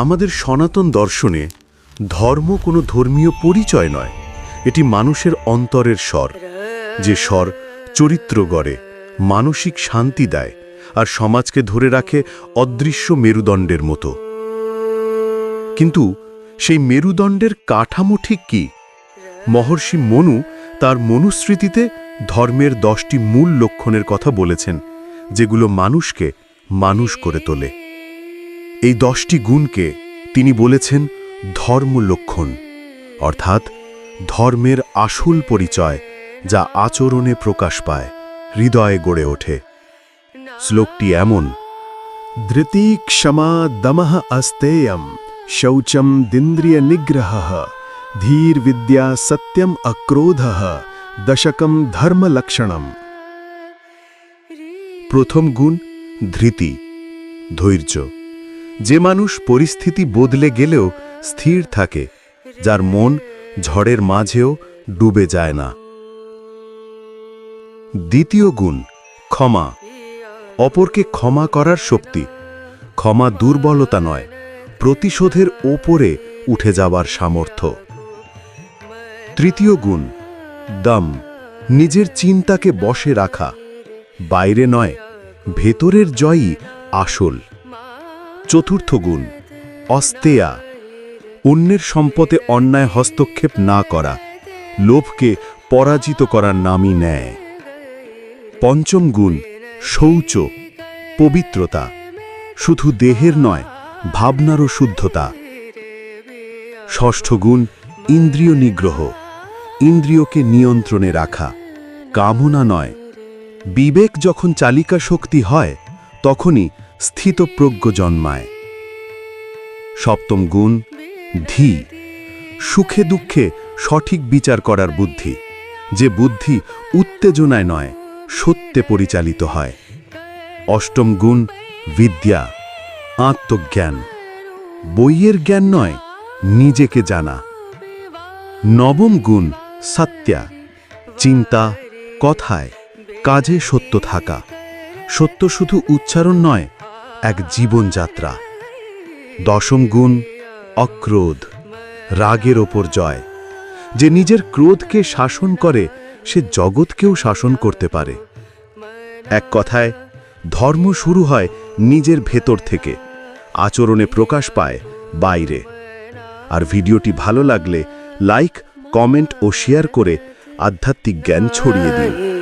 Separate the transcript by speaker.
Speaker 1: আমাদের সনাতন দর্শনে ধর্ম কোনো ধর্মীয় পরিচয় নয়, এটি মানুষের অন্তরের স্বর, যে স্বর চরিত্র গড়ে, মানসিক শান্তি দেয় আর সমাজকে ধরে রাখে অদৃশ্য মেরুদণ্ডের মতো। কিন্তু সেই মেরুদণ্ডের কাঠামো ঠিক কি? মহর্ষি মনু তার মনুস্মৃতিতে ধর্মের দশটি মূল লক্ষণের কথা বলেছেন, যেগুলো মানুষকে মানুষ করে তোলে। এই দশটি গুণকে তিনি বলেছেন ধর্ম লক্ষণ অর্থাৎ ধর্মের আসল পরিচয় যা আচরণে প্রকাশ পায়, হৃদয়ে গড়ে ওঠে। শ্লোকটি এমন
Speaker 2: ধৃতি ক্ষমা দমহ অস্তেয়ম শৌচম দিন্দ্রিয় নিগ্রহ ধীর বিদ্যা সত্যম অক্রোধ দশকম ধর্মলক্ষণম।
Speaker 1: প্রথম গুণ, ধৃতি, ধৈর্য। যে মানুষ পরিস্থিতি বদলে গেলেও স্থির থাকে, যার মন ঝড়ের মাঝেও ডুবে যায় না। দ্বিতীয় গুণ, ক্ষমা। অপরকে ক্ষমা করার শক্তি। ক্ষমা দুর্বলতা নয়, প্রতিশোধের ওপরে উঠে যাবার সামর্থ্য। তৃতীয় গুণ, দম। নিজের চিন্তাকে বশে রাখা। বাইরে নয়, ভেতরের জয়ই আসল। চতুর্থ গুণ, অস্তেয়া। অন্যের সম্পদে অন্যায় হস্তক্ষেপ না করা, লোভকে পরাজিত করার নামই নেয় পঞ্চম গুণ, শৌচ, পবিত্রতা। শুধু দেহের নয়, ভাবনারও শুদ্ধতা। ষষ্ঠ গুণ, ইন্দ্রিয় নিগ্রহ। ইন্দ্রিয়কে নিয়ন্ত্রণে রাখা, কামনা নয়। বিবেক যখন চালিকা শক্তি হয়, তখনই স্থিতপ্রজ্ঞ জন্মায়। সপ্তম গুণ, ধী। সুখে দুঃখে সঠিক বিচার করার বুদ্ধি। যে বুদ্ধি উত্তেজনায় নয়, সত্যে পরিচালিত হয়। অষ্টম গুণ, বিদ্যা, আত্মজ্ঞান। বইয়ের জ্ঞান নয়, নিজেকে জানা। নবম গুণ, সত্যা। চিন্তা, কথায়, কাজে সত্য থাকা। সত্য শুধু উচ্চারণ নয় এক জীবনযাত্রা। দশম গুণ, অক্রোধ, রাগের ওপর জয়। যে নিজের ক্রোধকে শাসন করে, সে জগৎকেও শাসন করতে পারে। এক কথায়, ধর্ম শুরু হয় নিজের ভেতর থেকে। আচরণে প্রকাশ পায় বাইরে। আর ভিডিওটি ভালো লাগলে লাইক, কমেন্ট ও শেয়ার করে আধ্যাত্মিক জ্ঞান ছড়িয়ে দিন।